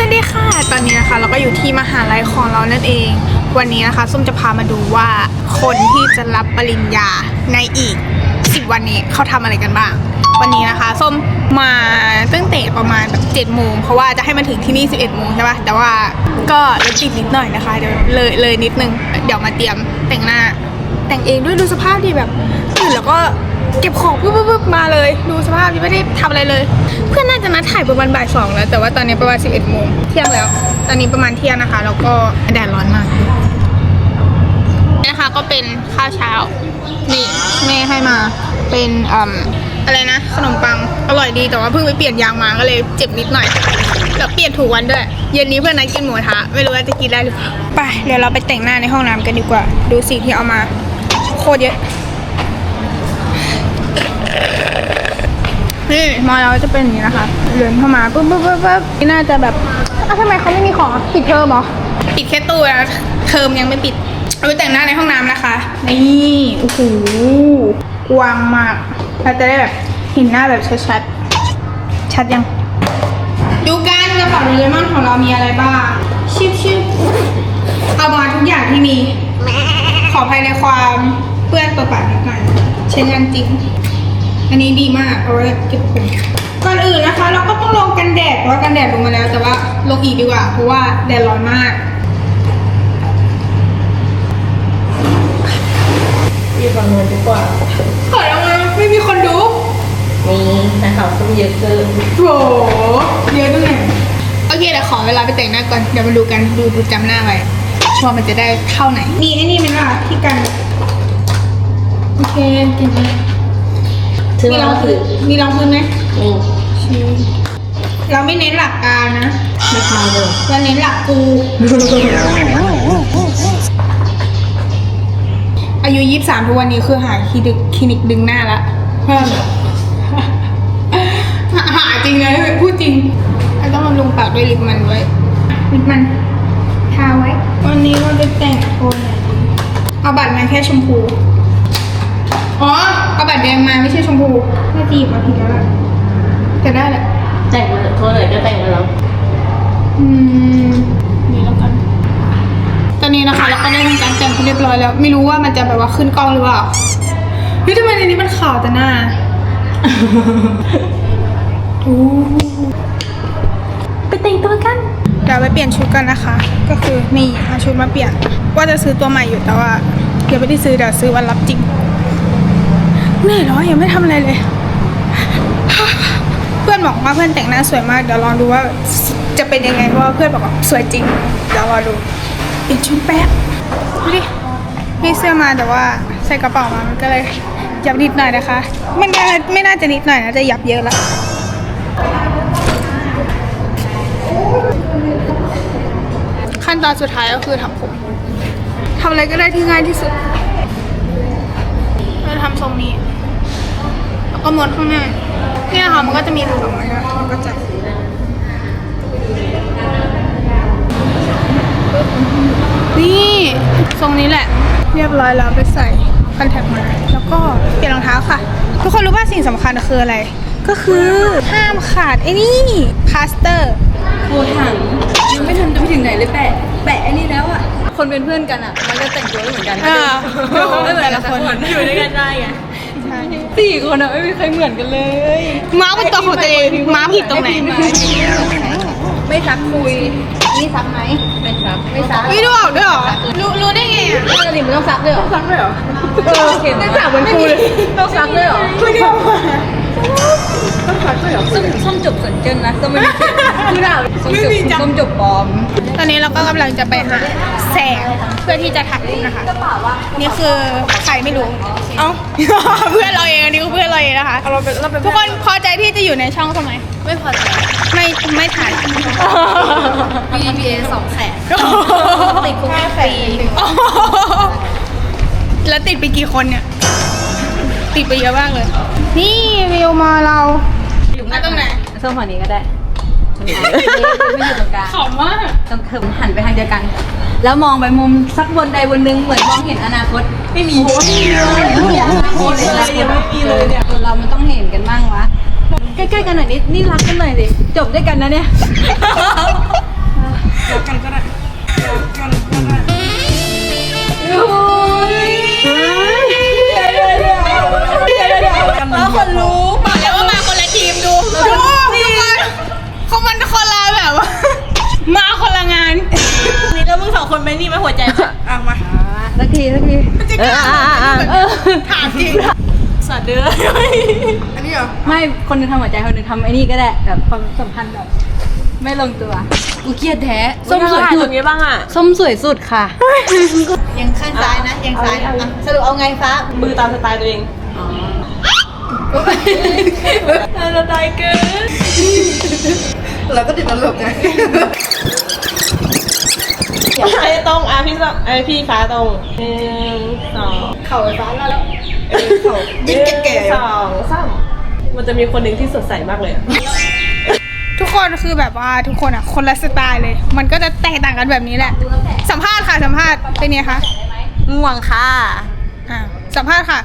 สวัสดีค่ะ ตอนนี้นะคะเราก็อยู่ที่มหาลัยของเรานั่นเอง วันนี้นะคะส้มจะพามาดูว่าคนที่จะรับปริญญาในอีก 10 วันนี้เขาทำอะไรกันบ้าง วันนี้นะคะส้มมาตั้งแต่ประมาณแบบ7โมงเพราะว่าจะให้มันถึงที่นี่ 11โมงใช่ปะแต่ว่าก็รถติดนิดหน่อยนะคะเดี๋ยวเลยเลยนิดนึง เดี๋ยวมาเตรียมแต่งหน้า แต่งเองด้วยดูสภาพดีแบบตื่นแล้วก็เก็บของปุ๊บปุ๊บปุ๊บมาเลย ดูสภาพที่ไม่ได้ทำอะไรเลย เพื่อนน่าจะนัดถ่ายประมาณบ่ายสองแล้ว แต่ว่าตอนนี้ประมาณ11โมงเที่ยงแล้ว ตอนนี้ประมาณเที่ยงนะคะ แล้วก็แดดร้อนมากนี่นะคะก็เป็นข้าวเช้า นี่แม่ให้มาเป็นอืมอะไรนะ ขนมปังอร่อยดีแต่ว่าเพิ่งไปเปลี่ยนยางมาก็เลยเจ็บนิดหน่อยแล้วเปลี่ยนถูกวันด้วย เย็นนี้เพื่อนนัดกินหมูทะไม่รู้ว่าจะกินได้หรือเปล่าไปเดี๋ยวเราไปแต่งหน้าในห้องน้ำกันดีกว่า ดูสิที่เอามาโคตรเยอะ นี่มาแล้วจะเป็นอย่างนี้นะคะเดินเข้ามาปุ๊บปุ๊บปุ๊บปุ๊บนี่น่าจะแบบอ้าวทำไมเขาไม่มีของอะปิดเทอมเหรอปิดแค่ตู้แล้วเทอมยังไม่ปิดเอาไปแต่งหน้าในห้องน้ำนะคะนี่โอ้โหกว้างมากเราจะได้แบบเห็นหน้าแบบชัดๆชัดยัง ดูกันกระเป๋าโดเรมอนของเรามีอะไรบ้างชิบชิบเอามาทุกอย่างที่มี ขอภายในความเปื้อนประปานิดหน่อยใช้งานจริง อันนี้ดีมากเอาไว้เก็บผมก่อนอื่นนะคะ เราก็ต้องลงกันแดดเพราะว่ากันแดดลงมาแล้ว แต่ว่าลงอีกดีกว่า เพราะว่าแดดร้อนมากอยู่ฝั่งนู้นดีกว่าเปิดออกมาไม่มีคนดูมีแต่เขาต้องเยอะเกินโหเยอะตรงไหนโอเคเดี๋ยวขอเวลาไปแต่งหน้าก่อนเดี๋ยวมาดูกันดูดูจำหน้าไว้ว่ามันจะได้เท่าไหนมีไอ้นี่ไหมล่ะที่กันโอเคเก่งมา กซึ่งมีรเราองคืพื้อนมีรองพื้นไหมนี่เราไม่เน้นหลักการนะไม่ทำเลยเราเน้นหลักกู อายุยี่สามทุกวันนี้คือหาคลินิกคลินิกดึงหน้าละเพิ่มหาจริงเลยพูดจริงแล้วต้องบำรุงปากด้วยลิปมันด้วยลิปมันทาไว้ วันนี้เราจะแต่งโทนไหนดีเอาบัตรมาแค่ชมพู อ๋อ เอาบัตรแดง มาไม่ใช่ชมพูน่าจีบมาผิดแล้วล่ะแต่ได้แหละแต่งเลยโทษเลยก็แต่งไปแล้วอืมนี่แล้วกันตอนนี้นะคะเราก็ได้ทำการแต่งเรียบร้อยแล้ว ไม่รู้ว่ามันจะแบบว่าขึ้นกล้องหรือเปล่าเฮ้ยทำไมในนี้มันขาวแต่หน้าโอ้ไปแต่งตัวกันเดี๋ยวไปเปลี่ยนชุดกันนะคะ ก็คือนี่เอาชุดมาเปลี่ยน ว่าจะซื้อตัวใหม่อยู่แต่ว่าเดี๋ยวไม่ได้ซื้อเดี๋ยวซื้อวันรับจริง เหนื่อยเนาะยังไม่ทำอะไรเลย เพื่อนบอกว่าเพื่อนแต่งหน้าสวยมากเดี๋ยวลองดูว่าจะเป็นยังไงเพราะว่าเพื่อนบอกว่าสวยจริงเดี๋ยวรอดูเปลี่ยนชุดแป๊บดูดิมีเสื้อมาแต่ว่าใส่กระเป๋ามามันก็เลยยับนิดหน่อยนะคะ มันไม่น่าจะนิดหน่อยนะจะยับเยอะละขั้นตอนสุดท้ายก็คือทำผมทำอะไรก็ได้ที่ง่ายที่สุด เราจะทำทรงนี้ แล้วก็ม้วนข้างหน้าเนี่ยค่ะมันก็จะมีรูออกมาแล้วมันก็จะนี่ทรงนี้แหละ เรียบร้อยแล้วไปใส่คอนแทคมา แล้วก็เปลี่ยนรองเท้าค่ะ ทุกคนรู้ว่าสิ่งสำคัญคืออะไร ก็คือห้ามขาดไอ้นี่คาสเตอร์โทรถามยังไม่ทันจะไปถึงไหนเลยแปะ แปะไอ้นี่แล้วอะ คนเป็นเพื่อนกันอะ มันจะแต่งตัวไม่เหมือนกันอ่าไม่เหมือนแต่ละละคคนนอยู่ด้วยกันได้ไงใช่สี่คนอะไม่มีใครเหมือนกันเลยม้าเป็นตัวของตัวเองม้าผิดตรงไหน ไม่ซักคุย นี่ซักไหมไม่ซักไม่ซักไม่ดูออกด้วยเหรอ รู้รู้ได้ไงอะปกติมันต้องซักด้วยเหรอซักด้วยเหรอเออเห็นได้ถามเหมือนครูเลยต้องซักด้วยเหรอไม่ได้ออกมาต้องซักด้วยเหรอส้มส้มจบสนเจนนะส้มไม่มี คือด่าส้มจบส้มจบปลอม ตอนนี้เราก็กำลังจะไปหาแสงเพื่อที่จะถ่ายรูปนะคะ นี่คือใครไม่รู้ เอ้า เพื่อนเราเองอันนี่คือเพื่อนเราเองนะคะ เราเป็นเราเป็นทุกคนพอใจที่จะอยู่ในช่องใช่ไหมไม่พอใจ ไม่ไม่ถ่าย BBA สองแสนติดคุกแค่ฟรีแล้วติดไปกี่คนเนี่ย ติดไปเยอะมากเลย นี่วิวมาเราอยู่มาตรงไหนส้มฝั่งนี้ก็ได้ ถูไม่อยู่ตรงกลางขำมากตรงเถิมหันไปทางเดียวกัน แล้วมองไปมุมสักบนใดบนหนึงเหมือนมองเห็นอนาคต ไม่มีโอ้ยไม่มีอนาคตเลยยังไม่มีเลยเนี่ยคนเรามันต้องเห็นกันบ้างวะ ใกล้ๆกันหน่อยนิดนี่รักกันหน่อยสิจบด้วยกันนะเนี่ยรักกันก็ได้รักกันก็ได้แล้วคนรู้บอกแล้วว่ามาคนละทีมดู งานนี่แล้วมึงสองคนไม่นี่ไม่หัวใจไหมอะมาสักทีสักทีจะกล้าเหรอถามจริงสัตว์เดืออันนี้เหรอไม่คนหนึงทำหัวใจคนหนึงทำไอ้นี่ก็ได้แบบความสัมพันธ์แบบไม่ลงตัวกูเครียดแท้ส้มสวยตสุรดงนี้บ้างอะส้มสวยสุดค่ะยังข้างซ้ายนะยังซ้ายอะสรุปเอาไงฟ้ามือตามสไตล์ตัวเอง ตามสไตล์เกิน เราก็ติดตลกไงใครตรงอะพี่สไอพี่ฟ้าตรงหนึ่งสองเข่าไฟฟ้ามาแล้วยิ่งแก่สองสามมันจะมีคนหนึ่งที่สดใสมากเลยอะทุกคนคือแบบว่าทุกคนอะคนละสไตล์เลย มันก็จะแตกต่างกันแบบนี้แหละ สัมภาษณ์ค่ะสัมภาษณ์เป็นไงคะง่วงค่ะอ่าสัมภาษณ์ค่ะ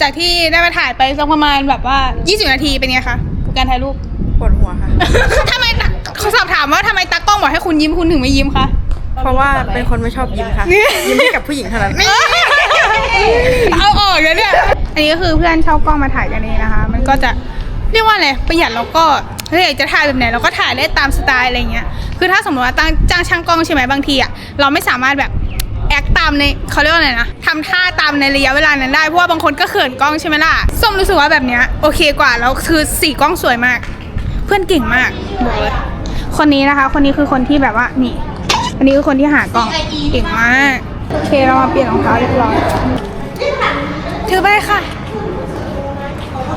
จากที่ได้มาถ่ายไปสักประมาณแบบว่า 20 นาทีเป็นไงคะการถ่ายรูป ปวดหัวค่ะ ทำไมตาเขาสอบถามว่าทำไมตากล้องบอกให้คุณยิ้มคุณถึงไม่ยิ้มคะ เพราะว่าเป็นคนไม่ชอบยิ้มค่ะ ยิ้มให้กับผู้หญิงเท่านั้น เอาออกเลยเนี่ย อันนี้ก็คือเพื่อนเช่ากล้องมาถ่ายกันเองนะคะ มันก็จะเรียกว่าอะไรประหยัดแล้วก็เฮ้ยอยากจะถ่ายแบบไหนเราก็ถ่ายได้ตามสไตล์อะไรเงี้ย คือถ้าสมมติว่าตั้งจ้างช่างกล้องใช่ไหมบางทีอะเราไม่สามารถแบบแอ คตามในเขาเรียกว่าอะไรนะทำท่าตามในระยะเวลานั้นได้ เพราะว่าบางคนก็เขินกล้องใช่ไหมล่ะ ส้มรู้สึกว่าแบบเนี้ยโอเคกว่าแล้วคือสีกล้องสวยมาก เพื่อนเก่งมากบอกเลยคนนี้นะคะ คนนี้คือคนที่แบบว่านี่อันนี้คือคนที่หากล้องเก่งมากโอเคเรามาเปลี่ยนรองเท้าเรียบร้อยถือไปค่ะ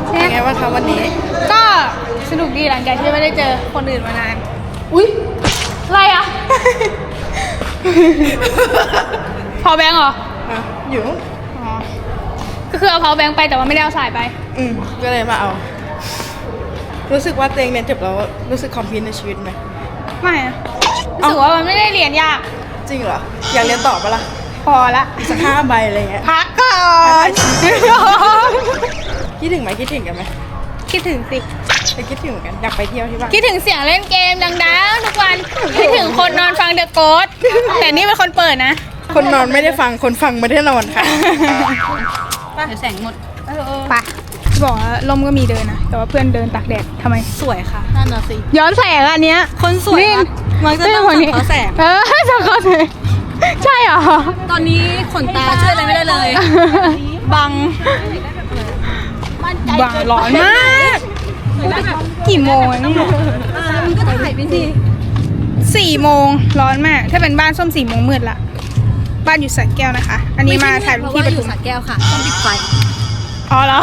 เป็นไงบ้างคะวันนี้ ก็สนุกดีหลังจากที่ไม่ได้เจอคนอื่นมานาน อุ้ยอะไรอะ พอแบงค์เหรอ อะอยู่ อ๋อ ก็คือเอาพอแบงค์ไปแต่ว่าไม่ได้เอาสายไป อืมก็เลยมาเอา รู้สึกว่าตัวเองเรียนจบแล้วรู้สึกคอมพิวในชีวิตไหม ไม่อะรู้สึกว่ามันไม่ได้เรียนยาก จริงเหรอ อยากเรียนต่อปะล่ะพอละ อีกสักห้าใบอะไรเงี้ย พักก่อน คิดถึงไหมคิดถึงกันไหมคิดถึงสิ ไปคิดถึงเหมือนกันอยากไปเที่ยวที่บ้านคิดถึงเสียงเล่นเกมดังๆทุกวันคิดถึงคนนอนฟังเดอะโกดแต่นี่เป็นคนเปิดนะ คนนอนไม่ได้ฟังคนฟังไม่ได้นอนค่ะเดี๋ยวแสงหมดไปบอกว่าลมก็มีเดินนะ แต่ว่าเพื่อนเดินตากแดดทำไม สวยค่ะนั่นน่ะสิย้อนแสงอันเนี้ย คนสวยนี่มักมักจะต้องคนนี้สังเคราะห์แสง เออสังเคราะห์แสงใช่เหรอ ตอนนี้ขนตาช่วยอะไรไม่ได้เลย บังบังร้อนมาก กี่โมงอะเนี่ยมึงก็ถ่ายไปสิสี่โมงร้อนมาก ถ้าเป็นบ้านส้มสี่โมงมืดละบ้านอยู่สระแก้วนะคะ อันนี้มาถ่ายรูปที่ปอทุยู่มสระแก้วค่ะต้องปิดไฟอ๋อเหรอ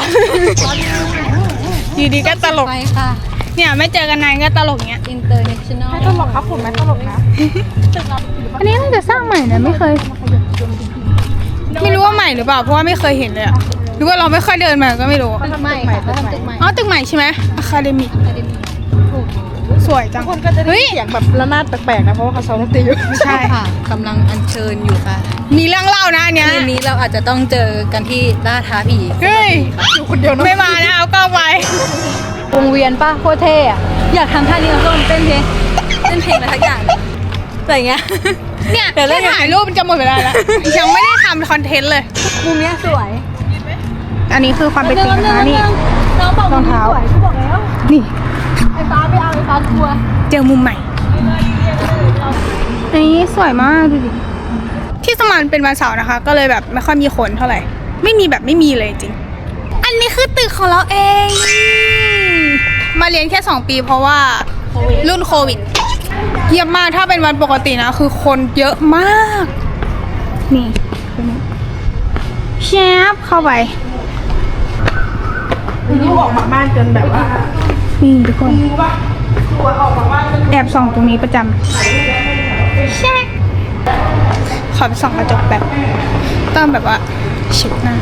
อยู่ดีก็ตลกไฟค่ะเนี่ยไม่เจอกันนานก็ตลกเงี้ย international ตลกครับผมไม่ตลกนะอันนี้น่าจะสร้างใหม่นะไม่เคย ไม่รู้ว่าใหม่หรือเปล่าเพราะว่าไม่เคยเห็นเลยอะ หรือว่าเราไม่ค่อยเดินมาก็ไม่รู้ตึกใหม่ค่ะเขาทำตึกใหม่อ๋อตึกใหม่ใช่ไหมอะคาเดมิกสวยจังคนก็จะได้เฮ้ยเสียงแบบระนาดแปลกๆนะเพราะว่าเขาซ้อมดนตรีอยู่ใช่ค่ะกำลังอัญเชิญอยู่ค่ะมีเรื่องเล่านะอันเนี้ยคืนนี้เราอาจจะต้องเจอกันที่ล่าท้าผีเฮ้ยอยู่คนเดียวเนอะไม่มานะเอากล้องไปวงเวียนป้าโคตรเท่อะอยากทำท่านี้แล้วก็เต้นเพลงเต้นเพลงอะไรทักอย่างอะไรเงี้ยเนี่ยเดี๋ยวเล่แค่นถ่ายรูปมันจะหมดเวลาแล้วยังไม่ได้ทำคอนเทนต์เลยมุมเนี้ยสวย อันนี้คือความเป็นจริงนะคะนี่ น้องบอกรองเท้า สวยกูบอกแล้ว นี่ไอ้ฟ้าไม่เอาไอ้ฟ้ากลัวเจอมุมใหม่ อันนี้สวยมากดูดิ ที่สมานเป็นวันเสาร์นะคะ ก็เลยแบบไม่ค่อยมีคนเท่าไหร่ ไม่มีแบบไม่มีเลยจริง อันนี้คือตึกของเราเอง มาเรียนแค่ 2 ปีเพราะว่ารุ่นโควิด เยี่ยมมากถ้าเป็นวันปกตินะ คือคนเยอะมาก นี่แชฟเข้าไป ลูกออกมาบ้านจนแบบว่านี่ทุกคนแอบส่องตรงนี้ประจำแช่ขอไปส่องกระจกแบบต้องแบบว่าเช็ดหน้า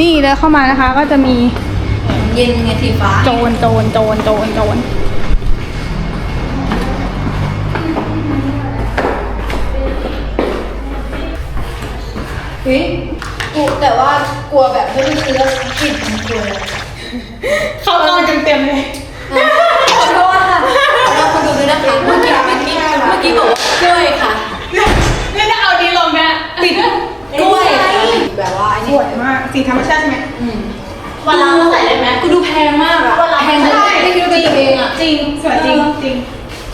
นี่เลยเข้ามานะคะ ก็จะมีเย็นไงสีฟ้าโจรโจรโจรโจรโจรเฮ้ ยกูแต่ว่ากลัวแบบไม่รู้ซื้อกลิ่นมันกลัวเลยเข้ากล้องเต็มๆเลยขอโทษค่ะขอโทษคนดูด้วยนะคะเมื่อกี้เมื่อกี้เมื่อกี้บอกว่ากล้วยค่ะนี่จะเอาดีลงนะติดกล้วยค่ะแบบว่าไอ้สนี่วยมาก สีธรรมชาติใช่ไหมวันละเราใส่ได้ไหมกูดูแพงมากอะแพงเลยไม่คิดว่าเป็นตัวเองอะจริงสวยจริง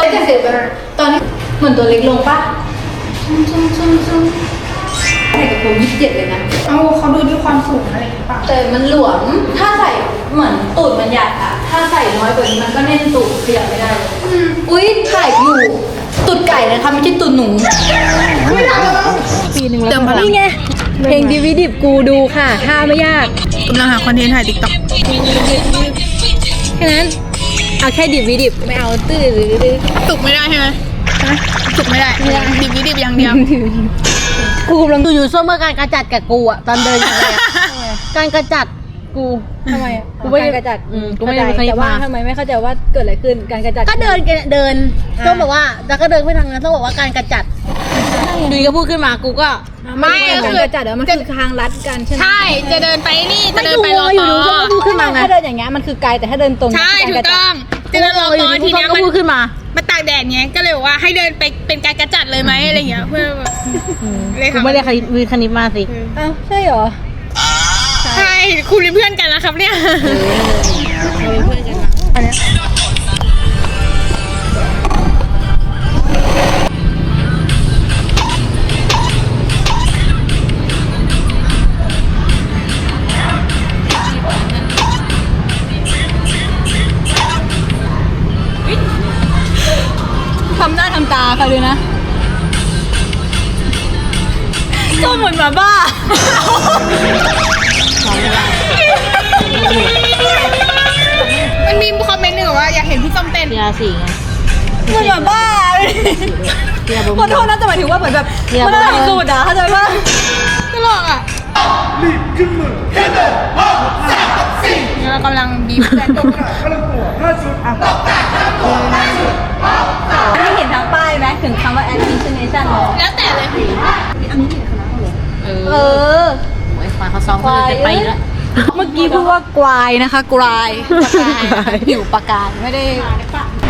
ยจะเสร็จแล้วตอนนี้เหมือนตัวเล็กลงปะซุ่มซุ่มซุ่มซุ่ม ใส่กับผมยี่สิบเจ็ดเลยนะ เอาเขาดูที่ความสูงอะไรอย่างเงี้ยป่ะแต่มันหลวม ถ้าใส่เหมือนตูดมันใหญ่อะถ้าใส่น้อยกว่านี้มันก็แน่นตูดขยับไม่ได้เลยอุ้ยถ่ายอยู่ตูดไก่นะคะไม่ใช่ตูดหนู ปีหนึ่งแล้วเติมพลังนี่ไง เพลงดีวิดิบกูดูค่ะถ้าไม่ยากกำลังหาคอนเทนต์ถ่ายติ๊กต็อกแค่นั้น เอาแค่ดิบวิดิบไม่เอาตื้อหรือดื้อสุกไม่ได้ใช่ไหมสุกไม่ได้ดิบดิบอย่างเดียว กูกำลังดูอยู่ส้มเมื่อการกระจัดกับกูอะตอนเดินอยู่เลยอะการกระจัดกูทำไมอะกูไม่ได้การกระจัดอืมกูไม่ได้เข้าใจเป็นคณิตแต่ว่ามาทำไมไม่เข้าใจว่าเกิดอะไรขึ้นการกระจัดก็เดินเดินส้มบอกว่าแล้วก็เดินไปทางนั้นส้มบอกว่าการกระจัดดูก็พูดขึ้นมากูก็ ไม่การก็คือกระจัดแล้วมันคือทางลัดกันใช่ไหมใช่ จะเดินไปนี่ จะเดินไปรออยู่ต่ดูส้มอก็พูดขึ้นมาไง ถ้าเดินอย่างเงี้ยมันคือไกลแต่ถ้าเดินตรงใช่ คืถูอกรกระจัดต้อง จะเดินรอต่อทีเนี้ยก็มัน พูดขึ้นมา มาตากแดดเนี้ยก็เลยบอกว่าให้เดินไปเป็นการกระจัดเลยไหมอะไรเงี้ยเพื่อแบบเลยกูค่ะไม่ได้คณิตวิคณิตมาสิ อ้าวใช่เหรอใช่คุณเป็นเพื่อนกันนะครับเนี่ยำหน้าทำตาใครดูนะก็เหมือนหมาบ้ามันมีคอมเมนต์หนึ่งว่าอยากเห็นพี่ส้มเต้นยาสีไงเหมือนแบบบ้าเลยเบียร์บขอโทษนะแต่หมายถึงว่าเหมือนแบบเนี่ยมันต้องสูตรอะเข้าใจป่ะตลกอะนี่เรากำลังบีบแฟนตกไม่เห็นทางป้ายไหมถึงคำว่า admission เลยแล้วแต่เลยเอเอออโอ้ยควายเขาซ้อมกันเลยจะไปแล้วเมื่อกี้พูดว่ากวายนะคะกวายปากกายผิวปากกายไม่ได้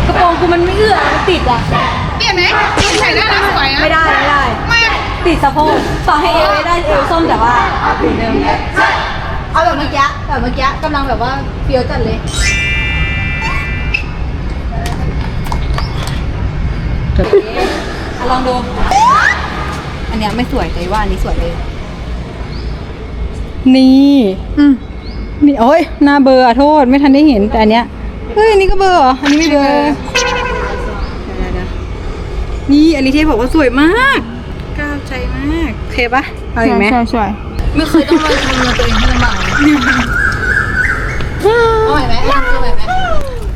กระโปรงกูมันไม่เอื้อมันติดอะเปลี่ยนไหมใส่ได้แล้วสวยอะไม่ได้ไม่ได้ไม่ติดสะโพกต่อให้เอวไม่ได้เอวส้มแต่ว่าเหมือนเดิมเอาแบบเมื่อกี้ แบบเมื่อกี้กำลังแบบว่าเฟี้ยวจัดเลยอะลองดู อันเนี้ยไม่สวยแต่ว่าอันนี้สวยเลย นี่นี่โอ้ยหน้าเบลอร์อะโทษไม่ทันได้เห็นแต่อันเนี้ยเฮ้ยอันนี้ก็เบลอร์เหรออันนี้ไม่เบลอร์นี่อันนี้ที่บอกว่าสวยมากกล้าวใจมากโอเคปะเอาอีกไหมใช่ใช่ไม่เคยต้องมาทำตัวเองให้ลำบากเอาใหม่ไหมเอาใหม่ไหม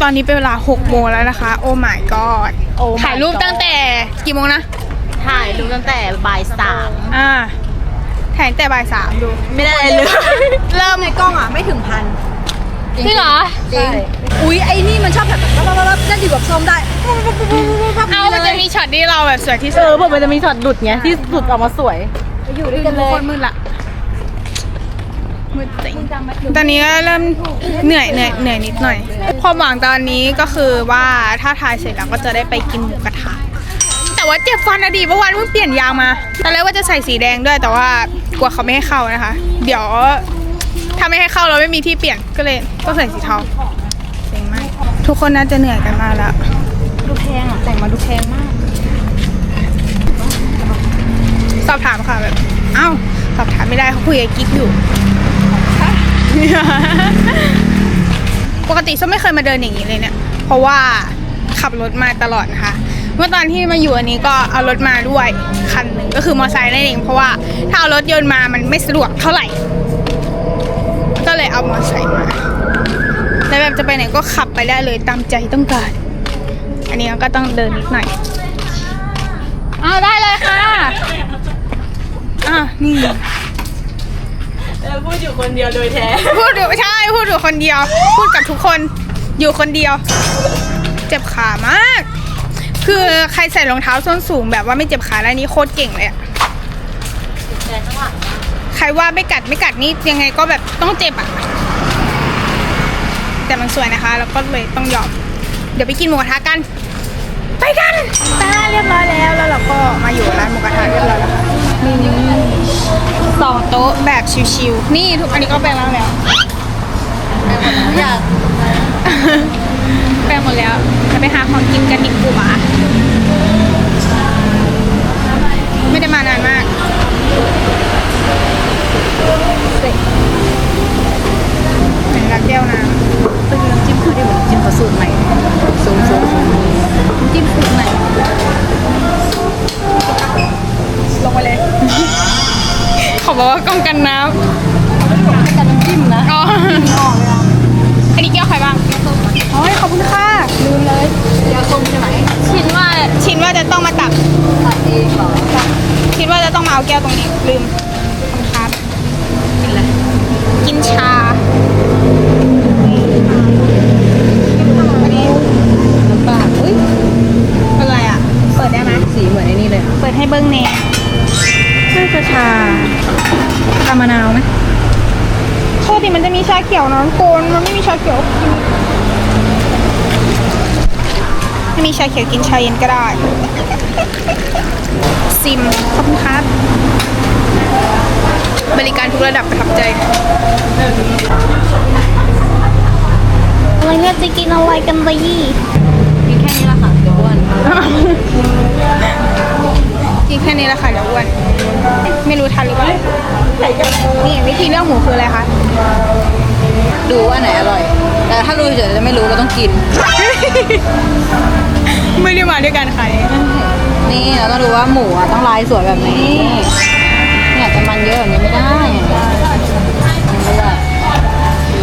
ตอนนี้เป็นเวลา6โมงแล้วนะคะ โอ้ my god โอ้ my ถ่ายรูป god ตั้งแต่กี่โมงนะ ถ่ายรูปตั้งแต่บ่ายสามอ่า ถ่ายตั้งแต่บ่ายสามดู ไม่ได้อะไรเลย เริ่มในกล้องอะ ไม่ถึงพันจริงเหรอ จริง อุ้ยไอ้นี่มันชอบแบบปั๊บปั๊บปั๊บนั่นอยู่แบบส้มได้ปั๊บปั๊บปั๊บปั๊บปั๊บเอามันจะมีช็อตที่เราแบบสวยที่เอสุดอบอกมันจะมีช็อตหลุดไงที่หลุดออกมาสวย อยู่ด้วยกันเลยโคตรมืดละ มืดจริงตอนนี้ก็เริ่มเหนื่อยเหนื่อยเหนื่อยนิดหน่อยความหวังตอนนี้ก็คือว่าถ้าถ่ายเสร็จแล้วก็จะได้ไปกินหมูกระทะแต่ว่าเจ็บฟันอะดีเมื่อวานเพิ่งเปลี่ยนยางมาตอนแรกว่าจะใส่สีแดงด้วยแต่ว่ากลัวเขาไม่ให้เข้านะคะ เดี๋ยวถ้าไม่ให้เข้าเราไม่มีที่เปลี่ยนก็เลยต้องใส่สีเทาเซ็งมากทุกคนน่าจะเหนื่อยกันมากแล้วดูแพงอะแต่งมาดูแพงมาก สอบถามค่ะแบบ เอ้า สอบถามไม่ได้เขาคุยกับกิ๊กอยู่ ปกติส้มไม่เคยมาเดินอย่างนี้เลยเนี่ย เพราะว่าขับรถมาตลอดนะคะ เมื่อตอนที่มาอยู่อันนี้ก็เอารถมาด้วยคันหนึ่งก็คือมอเตอร์ไซค์นั่นเอง เพราะว่าถ้าเอารถยนต์มามันไม่สะดวกเท่าไหร่ ก็เลยเอามอเตอร์ไซค์มาแล้วแบบจะไปไหนก็ขับไปได้เลยตามใจต้องการ อันนี้ก็ต้องเดินนิดหน่อยเอาได้เลยค่ะอะนี่ พูดอยู่คนเดียวโดยแท้ พูดอยู่ใช่พูดอยู่คนเดียว พูดกับทุกคนอยู่คนเดียว เจ็บขามาก คือใครใส่รองเท้าส้นสูงแบบว่าไม่เจ็บขาแล้วนี่โคตรเก่งเลยอะใครว่าไม่กัดไม่กัดนี่ยังไงก็แบบต้องเจ็บอะแต่มันสวยนะคะ แล้วก็เลยต้องยอม เดี๋ยวไปกินหมูกระทะกัน ไปกันตาเรียบร้อยแล้วแล้วเราก็มาอยู่ร้านหมูกระทะเรียบร้อยแล้วค่ะนี่ สองโต๊ะแบบชิวๆ นี่ทุกอันนี้ก็แปลงแล้วแล้วอยากแปลงหมดแล้วกระไปหาของกินกันดีกว่าไม่ได้มานานมากไหนรักแก้วน้ำเป็นน้ำจิ้มคือที่เหมือนจิ้มเขาสูตรใหม่สูงสูงจิ้มสูตรใหม่ ลงไปเลยเขาบอกว่ากล้องกันน้แต่น้ำจิ้มนะำอ๋ออันนี้แก้วใครบ้าง โอ้ยขอบคุณค่ะลืมเลยยาส้มใช่ไหมชินว่าชินว่าจะต้องมาตัก ตัดเองเหรอคิดว่าจะต้องมาเอาแก้วตรงนี้ ลืมขอบคุณครับ กินอะไรกินชาอันนี้น้ำปลาอุ้ยเป็นไรอะ เปิดได้ไหมสีเหมือนไอ้นี่เลยอะเปิดให้เบิ้งเน่น่าจะชาชามะนาวไหมปกติมันจะมีชาเขียวนะโกนมันไม่มีชาเขียวไม่มีชาเขียวกินชาเย็นก็ได้ซิมขอบคุณครับ บริการทุกระดับประทับใจอะไรเนี่ยจะกินอะไรกันดีกินแค่นี้ละค่ะเดี๋ยวอ้วน กินแค่นี้แหละค่ะเดี๋ยวอ้วน ไม่รู้ทันหรือเปล่านี่วิธีเลือกหมูคืออะไรคะ ดูว่าไหนอร่อย แต่ถ้ารู้เฉยๆจะไม่รู้ก็ต้องกิน ไม่ได้มาด้วยกันค่ะนี่เราต้องดูว่าหมูอะต้องลายสวยแบบนี้ เนี่ยแต่มันเยอะแบบนี้ไม่ได้ไม่ได้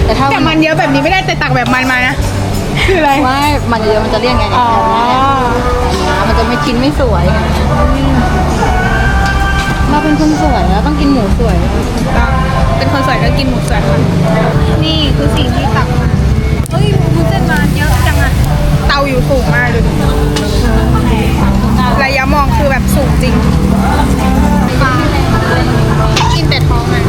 แต่ถ้าแต่มันเยอะแบบนี้ไม่ได้แต่ตักแบบมันมานะ คืออะไรว่ามันเยอะมันจะเลี่ยนไงอ๋อ แบบนี้ มันจะไม่ชิ้นไม่สวยไงเราเป็นคนสวยแล้วต้องกินหมูสวย เป็นคนสวยก็กินหมูสวยค่ะนี่คือสิ่งที่ตักมาเฮ้ยหมูเส้นมาเยอะจังอะเตาอยู่สูงมากเลยระยะมองคือแบบสูงจริงกินแต่ท้องอะ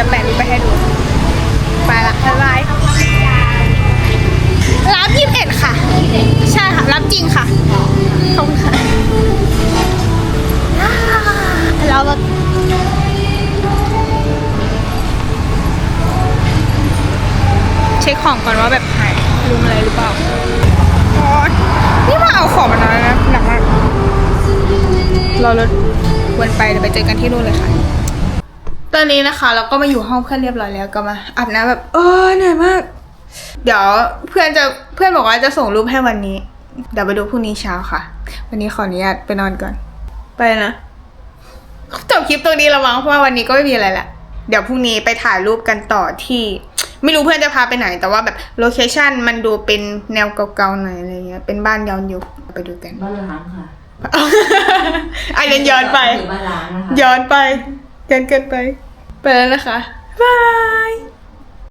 จะแปะรูปไปให้ดูไปละบ๊ายบายรับยี่สิบเอ็ดค่ะ ใช่ค่ะ รับจริงค่ะขอบคุณค่ะแล้วก็เช็คของก่อนว่าแบบหายลืมอะไรหรือเปล่าอ๋อนี่มาเอาของมานานแล้วนะหนักมากรอรถวนไปเดี๋ยวไปเจอกันที่นู่นเลยค่ะต อนนี้นะคะ เราก็มาอยู่ห้องเพื่อนเรียบร้อยแล้วก็มาอาบน้ำแบบเออเหนื่อยมาก เดี๋ยวเพื่อนจะเพื่อนบอกว่าจะส่งรูปให้วันนี้ เดี๋ยวไปดูพรุ่งนี้เช้าค่ะ วันนี้ขออนุญาตไปนอนก่อน ไปนะจบคลิปตรงนี้และมั้งเพราะว่าวันนี้ก็ไม่มีอะไรละเดี๋ยวพรุ่งนี้ไปถ่ายรูปกันต่อที่ ไม่รู้เพื่อนจะพาไปไหน แต่ว่าแบบโลเคชั่นมันดูเป็นแนวเก่าๆหน่อยอะไรเงี้ยเป็นบ้านย้อนยุคไปดูกันบ้านล้างค่ะอันนั้นย้อนไปถือบ้านล้างนะคะย้อนไปย้อนเกินไป ไปแล้วนะคะบาย